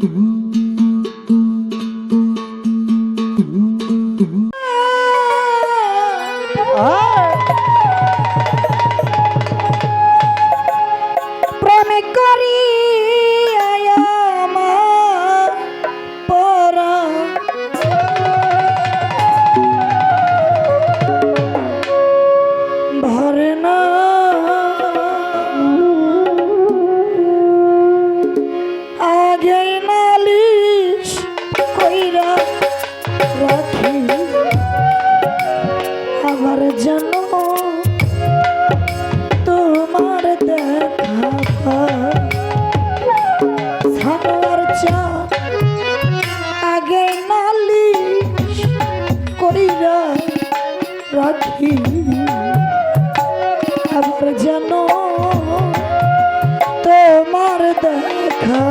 Mm-hmm. জানো তোমার দেখা সাগর চা আগে নালি করিরা রাখি। আবার জানো তোমার দেখা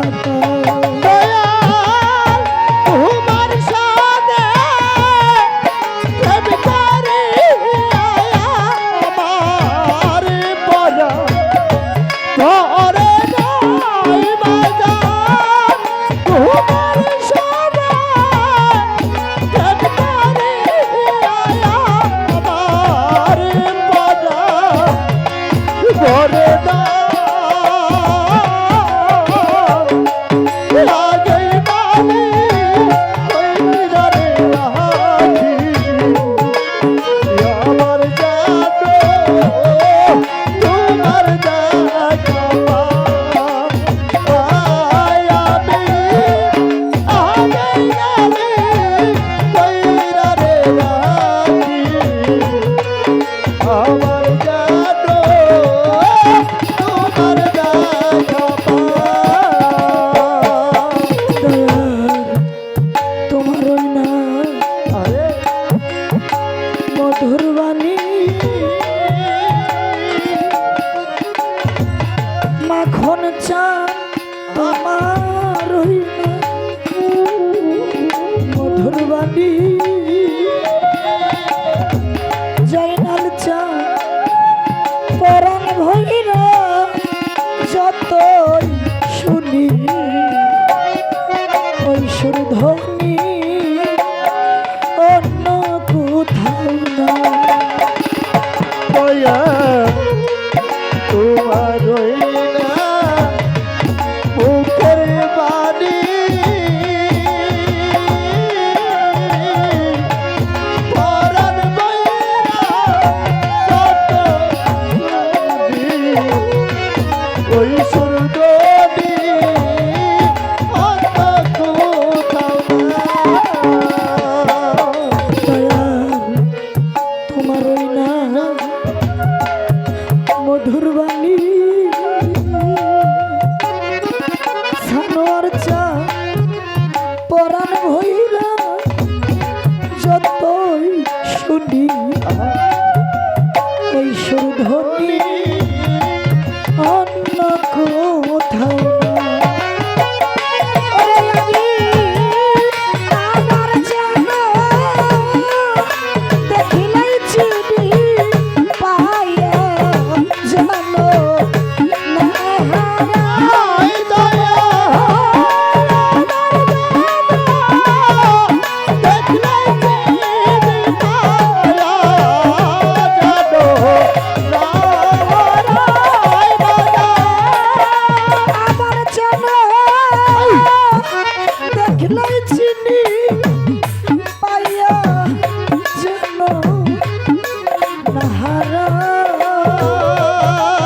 Oh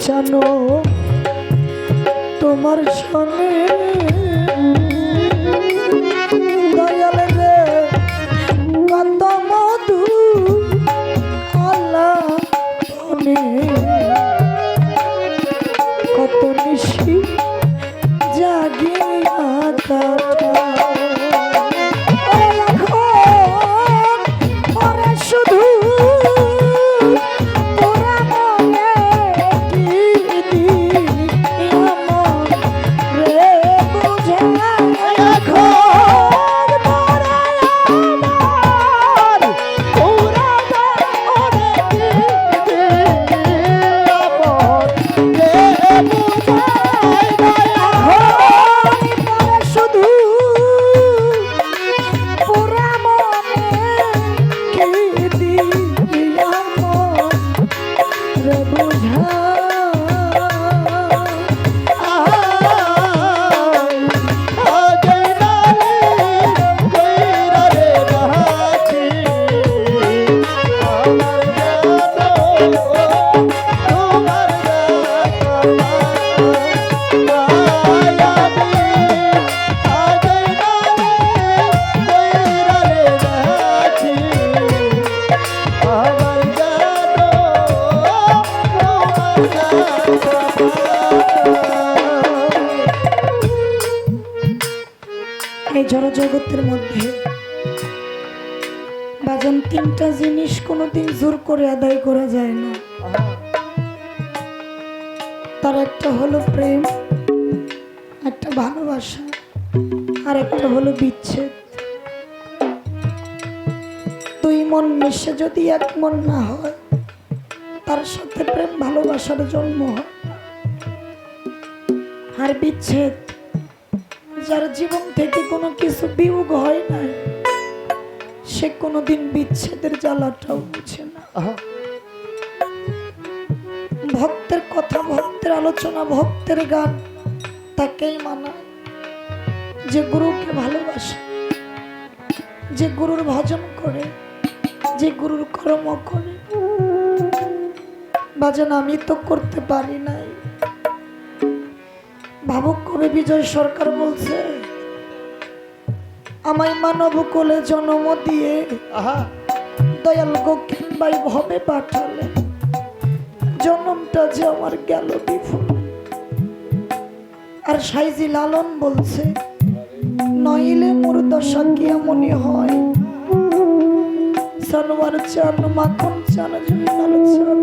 চানো তোমার সনে তিনটা জিনিস কোনোদিন জোর করে আদায় করা যায় না। তার একটা হলো প্রেম, একটা ভালোবাসা, আর একটা হলো বিচ্ছেদ। দুই মন মিশে যদি এক মন না হয়, তার সাথে প্রেম ভালোবাসার জন্ম হয়। আর বিচ্ছেদ, যার জীবন থেকে কোনো কিছু বিয়োগ হয় না সে কোনোদিন বিচ্ছেদের জ্বালাটাও বুঝে না। ভক্তের কথা ভক্তের আলোচনা ভক্তের গান তাকেই মানায়। যে গুরুকে ভালোবাসে যে গুরুর ভজন করে যে গুরুর কর্ম করে। বাজান আমি তো করতে পারি নাই। ভাবুক কবি বিজয় সরকার বলছে? আমায় মানব কোলে জন্ম দিয়ে। দয়াল গোকিন বাই ভবে পাঠালে। জন্মটা যে আমার গেল বিফল আর সাইজি লালন বলছে নইলে মোর দশা কি এমনই হয়? সানোয়ার চান মাখন চান জয়নাল চান।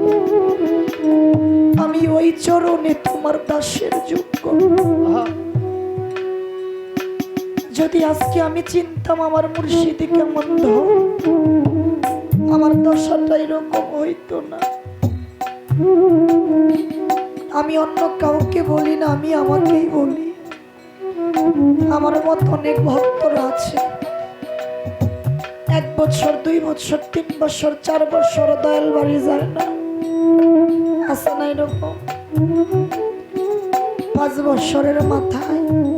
আমি ওই চরণে তোমার দাসের যোগ্য। যদি আজকে আমি চিনতাম আমার মুর্শিদি কেমন আমার দশাটা এরকম হইতো না। আমি অন্য কাউকে বলি না, আমি আমাকেই বলি। আমার মত অনেক ভক্তরা আছে। এক বছর, দুই বছর, তিন বছর, চার বছর দয়াল বাড়ি যায় না। আছে না এরকম? পাঁচ বছরের মাথায়।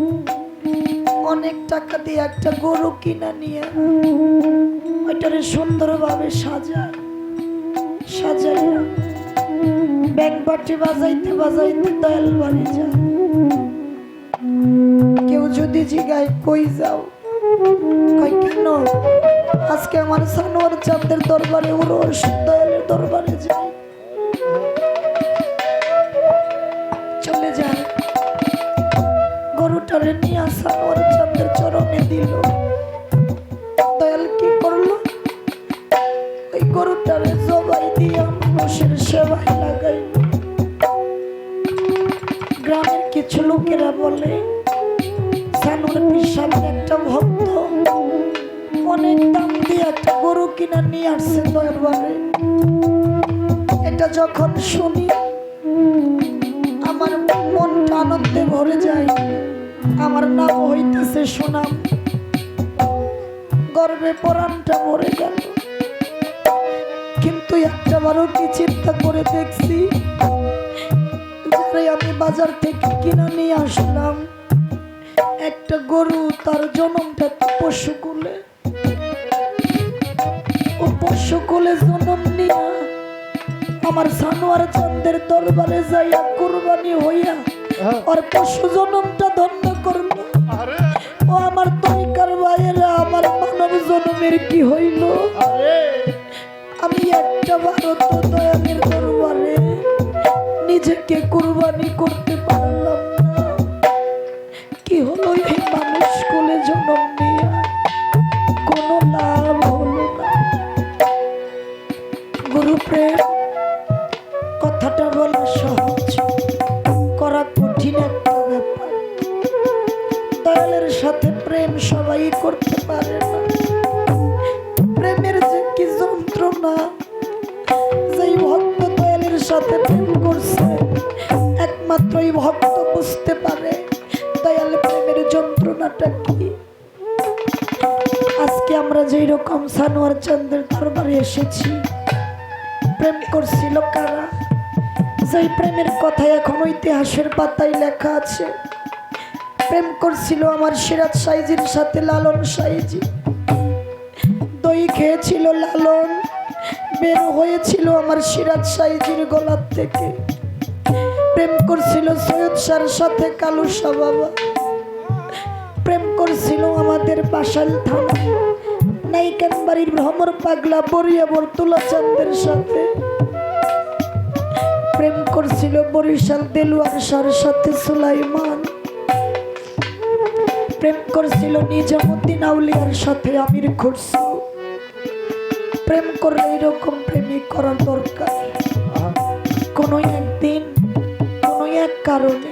অনেক টাকা দিয়ে একটা গরু কিনা নিয়ে ওইটারে সুন্দরভাবে সাজায় সাজাইয়া ব্যাংক বাটি বাজাইতে বাজাইতে দয়াল বাড়ি যায়। কেউ যদি জিগায়, কই যাও? কেন? আজকে আমার সানোয়ার চাঁদের দরবারে উরস, দয়ালের দরবারে যাই চলে যায়। গরুটারে নিয়ে চাঁদের চরণে দিল। দয়াল কি করল? ওই গরুটারে জবাই দিয়ে মানুষের সেবায় লাগাই গ্রামের কিছু লোকেরা বলে, সানুর পিসাবের একটা ভক্ত। অনেক দাম দিয়ে একটা গরু কিনা নিয়ে আসছে দরবারে। এটা যখন শুনি, আমার মনটা আনন্দে ভরে যায়। আমার নাম হইতেছে সুনাম। গর্বে পরাণটা মরে গেল। কিন্তু একটা বারও কি চিন্তা করে দেখছি? যারে আমি বাজার থেকে কিনে নিয়ে আসলাম একটা গরু তার জন্মটা তো পশু কোলে। ও পশু কোলে জন্ম নিয়া আমার সানোয়ার চান্দের দরবারে যাইয়া কুরবানি হইয়া হ্যাঁ। আর পশু জন্মটা ধন্য ও আমার ভাইয়েরা, আমার মানব কি হইল? আমি একটা ভারত দরবারে নিজেকে কুরবানি করতে পারলাম কি হলো এই মানুষ কোলে জন্ম নিয়ে? কোনো লাভ হলো না। গুরু প্রেম কথাটা বলা সহজ। রকম চন্দ্রের দরবারে এসেছি। প্রেম করছিল কারা? যেই প্রেমের কথা এখন ইতিহাসের পাতায় লেখা আছে। প্রেম করছিল আমার সিরাজ সাইজির সাথে লালন সাইজি। দই খেয়েছিল লালন, বের হয়েছিল আমার সিরাজ সাইজির গলার থেকে। প্রেম করছিল সৈয়দ শাহর সাথে কালু বাবা। প্রেম করছিল আমাদের পাশাল থানা। নাইকান বাড়ির ভ্রমর পাগলা বরিয়া বর্তুলা চান্দের সাথে? প্রেম করছিল বরিশাল দেলুয়ার শাহর সাথে সুলাইমান। প্রেম করছিল নিজামুদ্দিন আউলিয়ার সাথে আমির খুরসু প্রেম করলে এরকম প্রেমিক করার দরকার। কোনো একদিন, কোনো এক কারণে।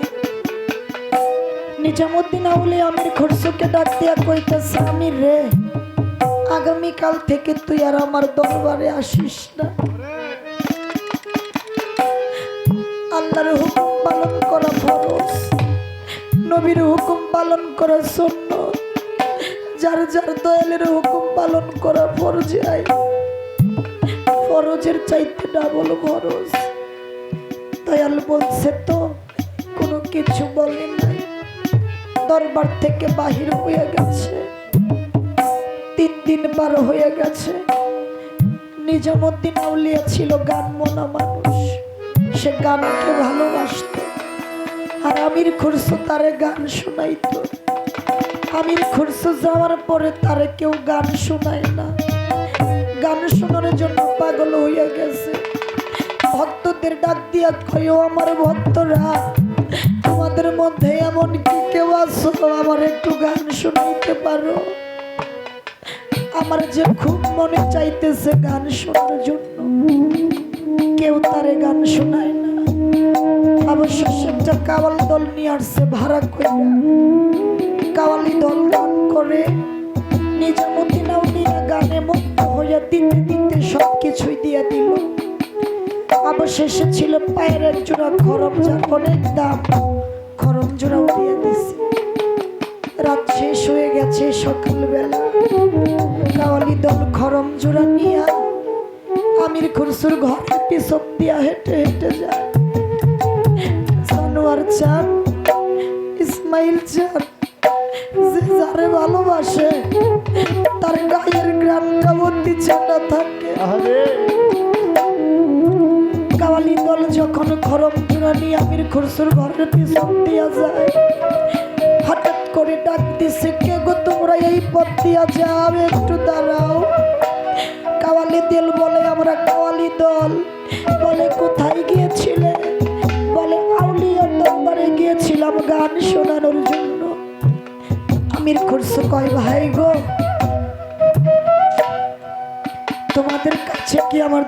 নিজামুদ্দিন আউলিয়া আমির খুরসুকে ডাক দিয়া কইতেছে, আমির রে আগামীকাল থেকে তুই আর আমার দরবারে আসিস না। আল্লাহর হুকুম পালন করা ফরজ। নবীর হুকুম পালন করা শূন্য যার যার দয়ালের হুকুম পালন করা ফরজ আই। ফরজের চাইতে ডাবল ফরজ। দয়াল বলছে তো, কোনো কিছু বলে নাই। দরবার থেকে বাহির হয়ে গেছে। দিন পার হয়ে গেছে। নিজামুদ্দিন আউলিয়া ছিল গান মনা মানুষ। সে গানকে ভালোবাসত। আর আমির খুরসু তারে গান শোনাইতো। আমির খুরসু যাওয়ার পরে তারে কেউ গান শোনায় না। গান শোনানোর জন্য পাগল হইয়া গেছে। ভক্তদের ডাক দিয়া কয়ও আমার ভক্তরা, তোমাদের মধ্যে এমন কি কেউ আছো? আমার একটু গান শোনাইতে পারো? আমার যে খুব মনে চাইতেছে গান শোনার জন্য। কেউ তারে গান শোনায় না। অবশ্য একটা কাওয়াল দল নিয়ে আসছে ভাড়া করে কাওয়ালি দল গান করে। নিজামতি নাউলিয়া গানে মুক্ত হইয়া দিতে দিতে সব কিছুই দিয়ে দিল। অবশেষে ছিল পায়ের এক খরম অনেক দাম। খরম জোড়াও দিয়ে দিছে। রাত শেষ হয়ে গেছে সকালবেলা। কাওয়ালি দল খরম জোড়া নিয়া আমির খুরসুর ঘরের পিছন দিয়া হেঁটে হেঁটে যায়। সানোয়ার চান ইসমাইল চান যে যারে ভালোবাসে তার গায়ের গ্রামটা বন্দি চাটা থাকে। কাওয়ালি দল যখন খরম জোড়া নিয়ে আমির খুরসুর ঘরের পিছন দিয়া যায় হঠাৎ করে ডাক দিছে কে গো তোমরা এই পথ দিয়া যাও? একটু দাঁড়াও। কাওয়ালি দিল বলে, আমরা কাওয়ালি দল। বলে, কোথায় গিয়েছিলে? বলে আউলিয়ার দরবারে গিয়েছিলাম গান শোনানোর জন্য। আমির খুরসু কয়, ভাই গো, তোমাদের কাছে কি আমার